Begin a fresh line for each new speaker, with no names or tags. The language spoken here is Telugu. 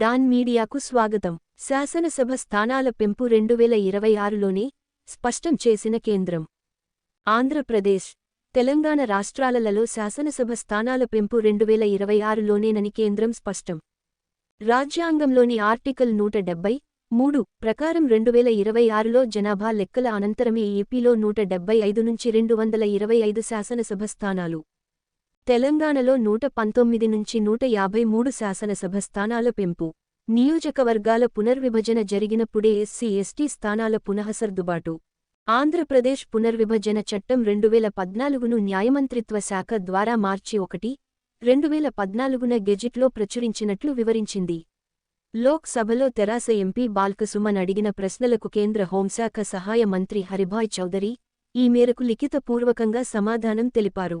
డాన్ మీడియాకు స్వాగతం. శాసనసభ స్థానాల పెంపు రెండు వేల ఇరవై ఆరులోనే స్పష్టం చేసిన కేంద్రం. ఆంధ్రప్రదేశ్ తెలంగాణ రాష్ట్రాలలో శాసనసభ స్థానాల పెంపు రెండు వేల ఇరవై ఆరులోనేనని కేంద్రం స్పష్టం. రాజ్యాంగంలోని ఆర్టికల్ నూట డెబ్బై మూడు ప్రకారం రెండు వేల ఇరవై ఆరులో జనాభా లెక్కల అనంతరమే ఏపీలో నూట డెబ్బై ఐదు నుంచి రెండు వందల ఇరవై ఐదు శాసనసభ స్థానాలు. తెలంగాణలో నూట పంతొమ్మిది నుంచి నూట యాభై మూడు శాసనసభ స్థానాల పెంపు. నియోజకవర్గాల పునర్విభజన జరిగినప్పుడే ఎస్సీ ఎస్టీ స్థానాల పునఃసర్దుబాటు. ఆంధ్రప్రదేశ్ పునర్విభజన చట్టం రెండువేల పద్నాలుగును న్యాయమంత్రిత్వ శాఖ ద్వారా మార్చి ఒకటి రెండువేల పద్నాలుగున గెజిట్లో ప్రచురించినట్లు వివరించింది. లోక్ సభలో తెరాస ఎంపీ బాల్కసుమన్ అడిగిన ప్రశ్నలకు కేంద్ర హోంశాఖ సహాయ మంత్రి హరిభాయ్ చౌదరి ఈ మేరకు లిఖితపూర్వకంగా సమాధానం తెలిపారు.